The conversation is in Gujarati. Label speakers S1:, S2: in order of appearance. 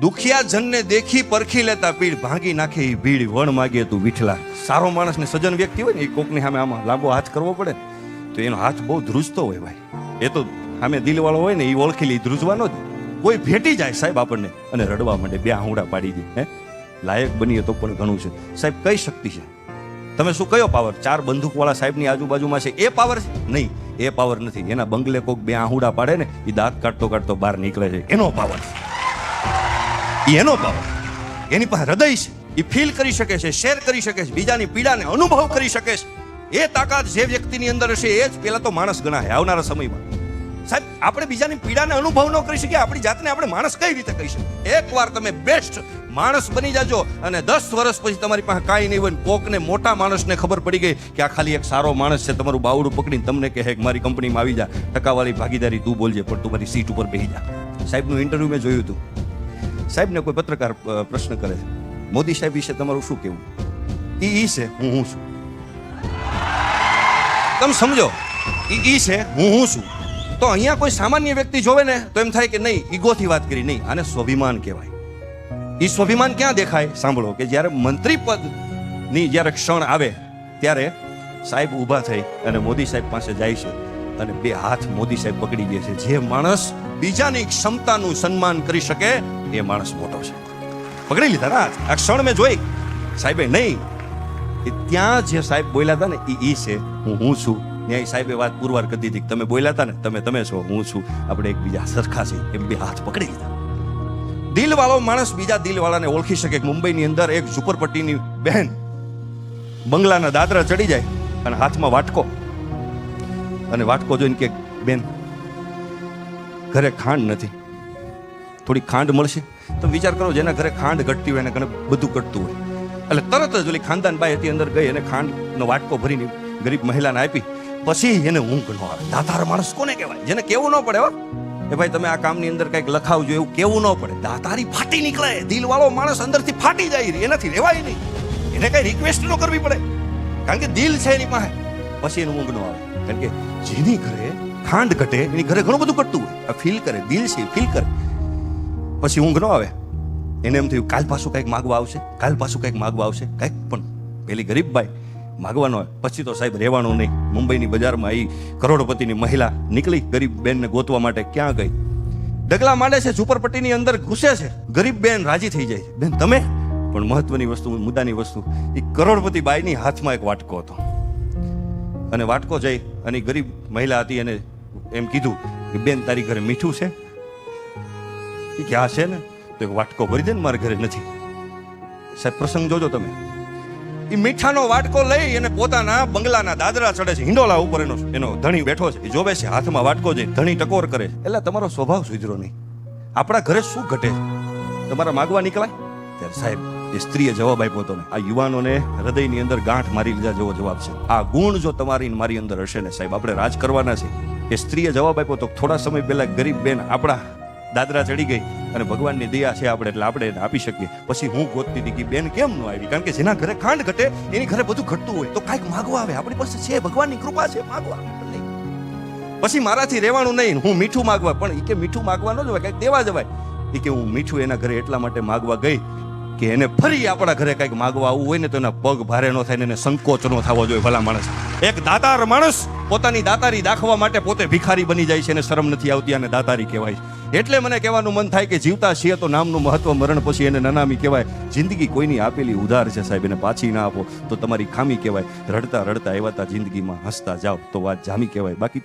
S1: દુખિયા જનને દેખી પરખી લેતા પીડ ભાંગી નાખે એ ભીડ. વણ માગે તું વિઠલા. સારો માણસ ને સજ્જન વ્યક્તિ હોય ને એ કોકની સામે આમાં લાંબો હાથ કરવો પડે તો એનો હાથ બહુ ધ્રુજતો હોય ભાઈ. એ તો સામે દિલવાળો હોય ને એ ઓળખી લે ધ્રુજવાનો જ. કોઈ ભેટી જાય સાહેબ આપણને અને રડવા માંડે, બે આહુડા પાડી દે, હે? લાયક બનીએ તો પણ ઘણું છે. સાહેબ, કઈ શક્તિ છે? તમે શું કયો પાવર ચાર બંદૂકવાળા સાહેબની આજુબાજુમાં છે, એ પાવર છે? નહીં, એ પાવર નથી. એના બંગલે કોક બે આહુડા પાડે ને એ દાંત કાઢતો કાઢતો બહાર નીકળે છે. એનો પાવર એનો ભાવ એની પાસે હૃદય છે. એ ફીલ કરી શકે છે શેર કરી શકે છે, બીજાની પીડાને અનુભવ કરી શકે છે. એ તાકાત જે વ્યક્તિની અંદર હશે, એ જ પેલા તો માણસ ગણાય આવનારા સમયમાં. સાહેબ, આપણે બીજાની પીડાને અનુભવ ન કરી શકીએ, આપણી જાતને આપણે માણસ કઈ રીતે કહી શકીએ? એકવાર તમે બેસ્ટ માણસ બની જાજો અને દસ વર્ષ પછી તમારી પાસે કાંઈ નહીં હોય કોકને મોટા માણસને ખબર પડી ગઈ કે આ ખાલી એક સારો માણસ છે, તમારું બાવડું પકડીને તમને કહે કે મારી કંપનીમાં આવી જા ટકાવાળી ભાગીદારી તું બોલજે, પણ તું મારી સીટ ઉપર બેહી જા. સાહેબનું ઇન્ટરવ્યુ મેં જોયું હતું. સાહેબને કોઈ પત્રકાર પ્રશ્ન કરે મોદી સાહેબ વિશે તમારું શું કેવું ઈ ઈ છે, હું હું છું. તમે સમજો, ઈ ઈ છે, હું હું છું. તો અહીંયા કોઈ સામાન્ય વ્યક્તિ જોવે ને, તો એમ થાય કે નહીં, ઈગોથી વાત કરી, નહીં, આને સ્વાભિમાન કહેવાય. ઈ સ્વાભિમાન ક્યાં દેખાય? સાંભળો કે જ્યારે મંત્રી પદની જ્યારે ક્ષણ આવે, ત્યારે સાહેબ ઊભા થઈ અને મોદી સાહેબ પાસે જાય છે. અને બે હાથ મોદી સાહેબ પકડી દે છે. જે માણસ બીજાની ક્ષમતાનું સન્માન કરી શકે, એ માણસ મોટો છે. પકડી લીધા ના આ ક્ષણ મેં જોઈ. સાહેબે નહીં. એ ત્યાં જે સાહેબ બોલ્યા હતા ને એ ઈ છે. હું હું છું. ત્યાં સાહેબે વાત પુરવાર કરી દીધી તમે બોલ્યા હતા ને, તમે તમે છો, હું છું. આપણે એકબીજા સરખા છે એમ બે હાથ પકડી લીધા. દિલવાળો માણસ બીજા દિલવાળાને ઓળખી શકે મુંબઈની અંદર એક ઝુંપડપટ્ટીની બહેન બંગલાના દાદરા ચડી જાય અને હાથમાં વાટકો અને વાટકો જોઈને કે, બેન, ઘરે ખાંડ નથી. થોડી ખાંડ મળશે? તો વિચાર કરો, જેના ઘરે ખાંડ ઘટતી હોય, એને ઘરે બધું ઘટતું હોય. એટલે તરત જ ઓલી ખાનદાન બાઈ હતી અંદર ગઈ અને ખાંડનો વાટકો ભરીને ગરીબ મહિલાને આપી. પછી એને ઊંઘ ન આવે. દાતાર માણસ કોને કહેવાય? જેને કેવું ન પડે હો. એ ભાઈ, તમે આ કામની અંદર કંઈક લખાવજો, એવું કેવું ન પડે. દાતારી ફાટી નીકળે. દિલવાળો માણસ અંદરથી ફાટી જાય. એનાથી રહેવાય નહીં. એને કઈ રિક્વેસ્ટ ન કરવી પડે. કારણ કે દિલ છે એની પાસે. પછી એનું ઊંઘ ન આવે. કારણ કે જેની ઘરે ખાંડ ઘટે, એની ઘરે ઘણું બધું ઘટતું હોય. ફીલ કરે, દિલ છે ફીલ કરે. પછી ઊંઘ ન આવે. એને એમ થયું, કાલ પાછું કંઈક માગવા આવશે, કાલ પાછું કંઈક માગવા આવશે. કંઈક પણ. પેલી ગરીબ બાઈ માગવાનો હોય. પછી તો સાહેબ રહેવાનું નહીં. મુંબઈની બજારમાં એ કરોડપતિની મહિલા નીકળી ગરીબ બેનને ગોતવા માટે ક્યાં ગઈ? ડગલા માંડે છે, ઝુંપડપટ્ટીની અંદર ઘૂસે છે. ગરીબ બેન રાજી થઈ જાય બેન, તમે? પણ મહત્વની વસ્તુ, મુદ્દાની વસ્તુ, એ કરોડપતિ બાઈની હાથમાં એક વાટકો હતો. અને વાટકો જઈ અને ગરીબ મહિલા હતી એને એમ કીધું કે, બેન, તારી ઘરે મીઠું છે? એ કે આ છે ને. તો એક વાટકો ભરી દે ને મારા ઘરે નથી. સાહેબ, પ્રસંગ જોજો તમે. એ મીઠાનો વાટકો લઈ અને પોતાના બંગલાના દાદરા ચડે છે હિંડોલા ઉપર એનો એનો ધણી બેઠો છે જોવે છે, હાથમાં વાટકો જઈ ધણી ટકોર કરે એટલે તમારો સ્વભાવ સુધરો નહીં. આપણા ઘરે શું ઘટે? તમારા માગવા નીકળાય? ત્યારે સાહેબ એ સ્ત્રીએ જવાબ આપ્યો હતો આ યુવાનોને હૃદયની અંદર ગાંઠ મારી લીધા જેવો જવાબ છે. આ ગુણ જો તમારી મારી અંદર હશે ને, સાહેબ, આપણે રાજ કરવાના છે. એ સ્ત્રીએ જવાબ આપ્યો તો થોડા સમય પહેલા ગરીબ બેન આપણા દાદરા ચડી ગઈ અને ભગવાનની દયા છે આપણે, એટલે આપણે એને આપી શકીએ. પછી હું ગોતતી હતી કે બેન કેમ ન આવી? કારણ કે જેના ઘરે ખાંડ ઘટે, એની ઘરે બધું ઘટતું હોય, તો કાંઈક માગવા આવે. આપણી પાસે છે, ભગવાનની કૃપા છે, માગવા. પછી મારાથી રહેવાનું નહીં, હું મીઠું માગવા. પણ એ કે મીઠું માગવા ન જવાય કંઈક દેવા જવાય. એ કે હું મીઠું એના ઘરે એટલા માટે માગવા ગઈ કે એને ફરી આપણા ઘરે કંઈક માગવા આવવું હોય ને તો એના પગ ભારે ન થાય ને એને સંકોચ ન થવો જોઈએ ભલા માણસ. એક દાતાર માણસ પોતાની દાતારી દાખવા માટે પોતે ભિખારી બની જાય છે અને શરમ નથી આવતી અને દાતારી કહેવાય. એટલે મને કહેવાનું મન થાય કે જીવતા છીએ તો નામનું મહત્વ મરણ પછી એને નનામી કહેવાય. જિંદગી કોઈની આપેલી ઉધાર છે સાહેબ, એને પાછી ના આપો તો તમારી ખામી કહેવાય. રડતા રડતા એવાતા જિંદગીમાં, હસતા જાઓ તો વાત જામી કહેવાય. બાકી તો